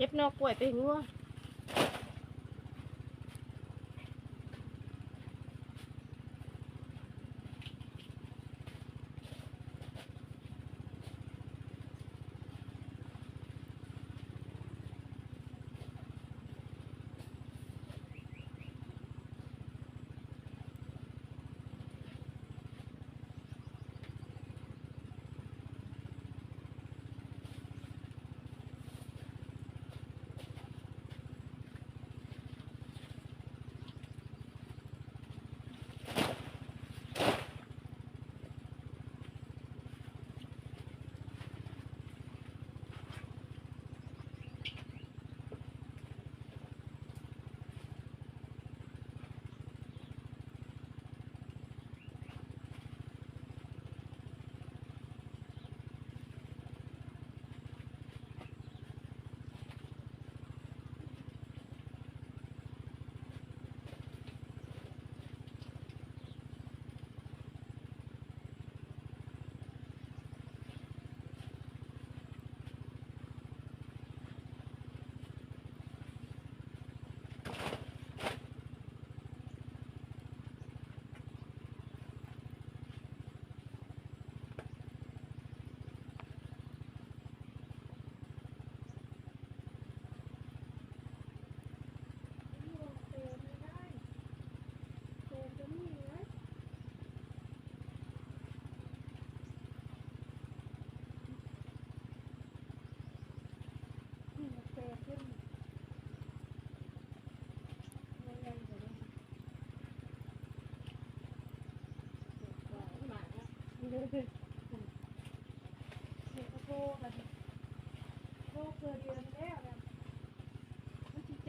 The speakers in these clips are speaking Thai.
เก็บนอกป่วยไปงัว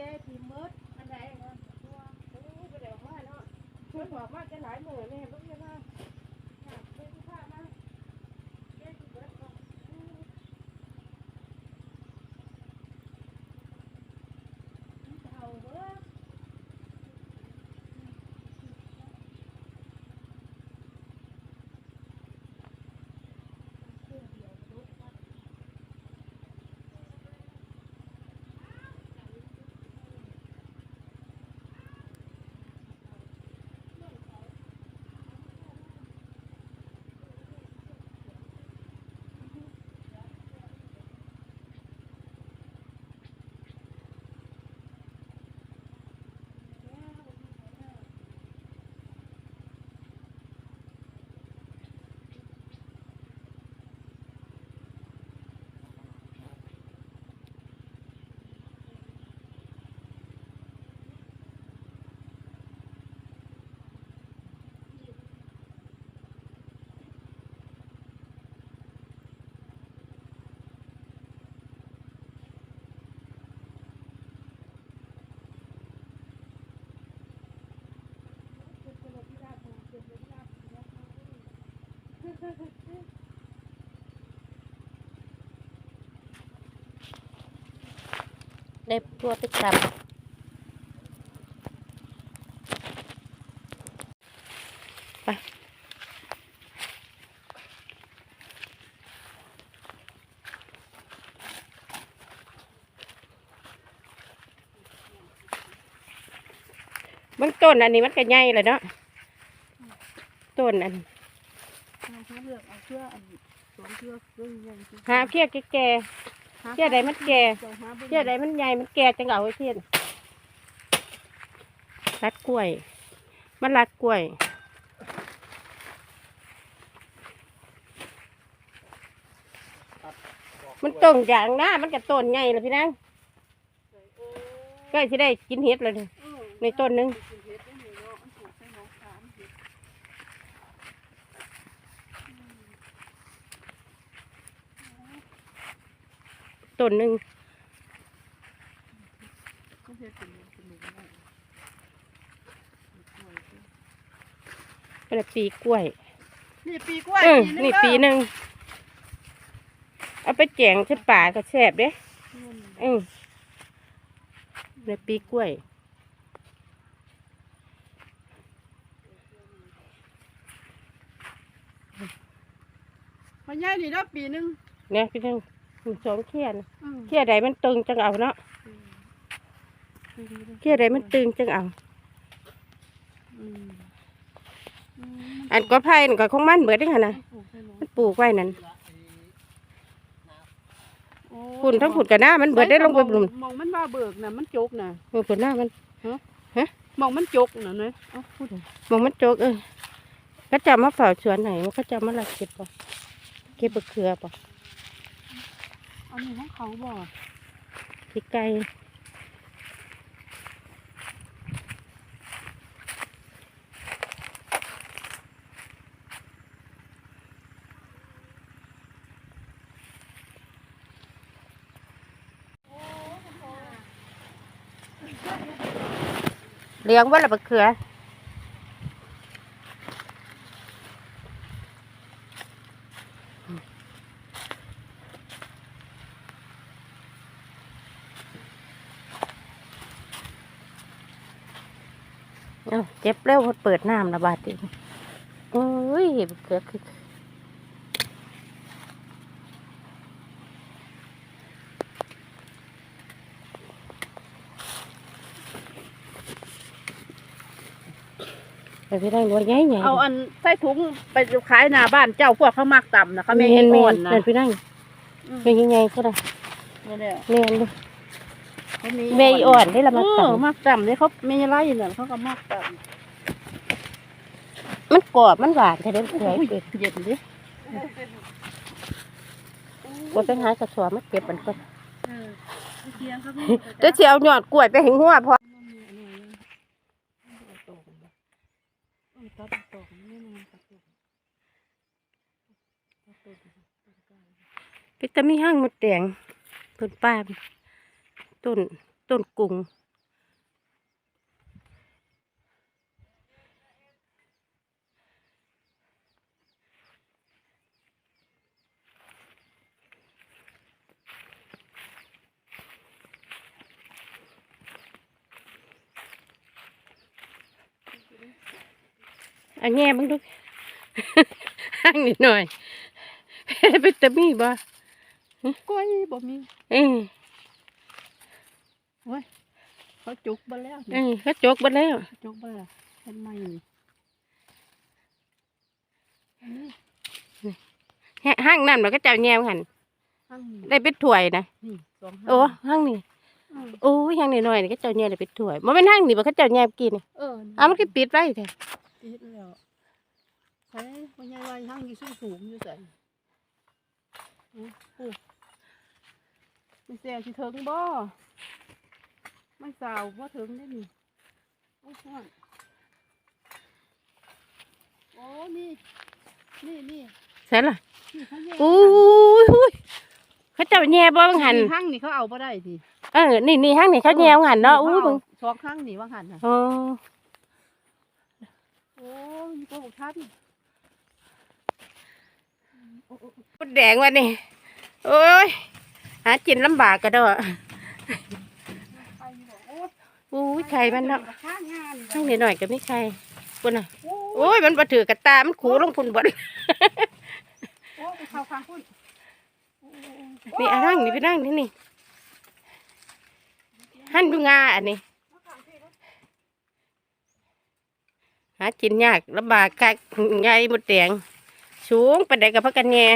แก้ทีมดอันไหนเนาะตัวโอ้ไปเดี๋ยวมาเนาะชวนบอกว่าจะหลายหมื่นเลยเพื่อนะมาค่ะเป็นผู้พามาแก้ทีมดเนาะอืมเอาเด้อ ได้ตัวไปจับไปมันต้นอันนี้มันก็ใหญ่เลยเนาะต้นอัน เลือกเอาเชือกอันสองเชือกเรื่องเงินหาเพียกแก่ๆเพียใดมันแก่จะหาบุญเพียใดมันใหญ่มันแก่จังเอาไว้เพียนรัดกล้วย มันรัดกล้วย มันต้นอย่างหน้ามันกับต้นใหญ่เลยพี่นางก็จะได้กินเห็ดเลยนี่ในต้นหนึง เฮ็ดได้เลยเนาะมันถูกใส่หมอกขามเฮ็ด ต้นหนึงก็เฮ็ดเป็นเป็นหนึ่งได้เป็นปีกล้วย นี่ปีกล้วยเออปีนี่เด้อปีหนึ่งเอาไปแจงใช่ป่าก็แซ่บเด้อืมอืมในปีกล้วยพอใหญ่นี่เด้อปีหนึงเนี่ยพี่นึง มันสองเขี้ยนะอืมเขี้ยใดมันตึงจังเอาเนาะดีๆเลยเขี้ยใดมันตึงจังเอาอืมอืมอันก็ไผ่นั่นก็ของมันเบิดเด้อหั่นน่ะมันปลูกได้เนอะมันปลูกไว้นั่นโอ้ฝุ่นทั้งฝุ่นกับหน้ามันเบิดได้ลงไปบลุมมองมันว่าเบิกน่ะมันจกน่ะมันฝุ่นหน้ามันมองมันจกน่ะเนอะเอ้าพูดเลยมองมันโจกเออก็จะมาเฝ้าสวนไหนมันก็จะมาลักเก็บป่ะเก็บมะเขือป่ะ อันนี้ของเขาบ่ที่ไก่เลี้ยงว่าละมะเขือ จ็บเร็วเปิดน้ำระบาดดิโอ้ยเกือบคือไปพี่ได้รวยใหญ่ใหญ่เอาอันใส่ถุงไปขายหน้าบ้านเจ้าพวกเขามักต่ำนะเขาไม่เมให้นมอ่อนนะนั่นพี่ได้อืมเป็นยังไงก็ได้เนี่แหละเมนดูเขาเมย์อ่อนได้ละมาเอตัอมักต่ำเนี่ยเขาไม่ไรเนี่ยเขาก็มักต่ำ มันกรอบมันหวานแต่เด็ดสวยอุ้ยเกิดเย็นดิว่าไปหากระสอบมาเก็บมันก็เออเคียงเขาไม่เดี๋ยวสิเอาหยอดกล้วยไปให้หัวพอพิตามีห้างมดแดงต้นป้าล์มต้นต้นกุ้ง อันแง่มึงดูห้างนิดหน่อยพิตามีบ่กล้วยบ่มีเออเขาจุกไปแล้วเออเขาจกไปแล้วจุกไปแล้วเห็นไหมนี่อันนี้แฮะห้างนั่นมันก็เจ้าแง่หันห้างนี่ได้เป็นถ้วยนะนี่สองห้างโอ้ห้างนี่อืมโอ้ยห้างน้อยๆนี่ก็เจ้าแง่ได้เป็นถ้วยมันเป็นห้างนี่มันก็เจ้าแง่กินนี่เออเอามันก็ปิดไว้แท้ ติดแล้วใช้ปัญญาไว้ห้างอยู่สูงสูงๆอยู่ใส่โอ้โหไม่แซวสิถึงบ่ไม่สาวบ่ถึงได้นี่โอ้ยฮ้อนโอ้นี่นี่นี่ใช่ล่ะนี่เขาแยกอู้ยหุ้ยเขาเจ้าแง่บ่บังหันห้างนี่เขาเอาบ่ได้ดิเออนี่นี่ห้างนี่เขาแง่บังหันเนาะอู้ยมึงสองห้างนี่ว่าหันน่ะ โอ้โอ้ยก็บอกท่านมดแดงวันนี้โอ้ย หากินลำบากกระโดดไปบอกโอ้ยอู้ยไข่มันเนาะข้างงานห้างน้อยๆก็ไม่ไข่ปุ่นน่ะโอ้ยโอ้ย มันบ่ถือกระตา มันขูลงพุ่นบ่โอ้ยไปเข้าข้างพุ่นนี่อะนั่งนี่ไปนั่งนี่นี่หั่นดูงาอันนี้ หากินยากลำบากคักใหญ่หมดแดงสูงปานใดกับพักกันแง่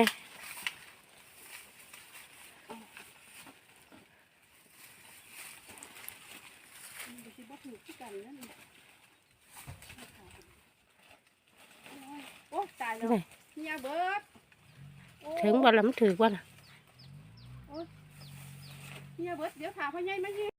โอ้ยตายแล้วเนี่ยเบิดโอ้ยถึงบ่ละมันถือบ่ล่ะเนี่ยเบิดเดี๋ยวถามพ่อใหญ่มายิง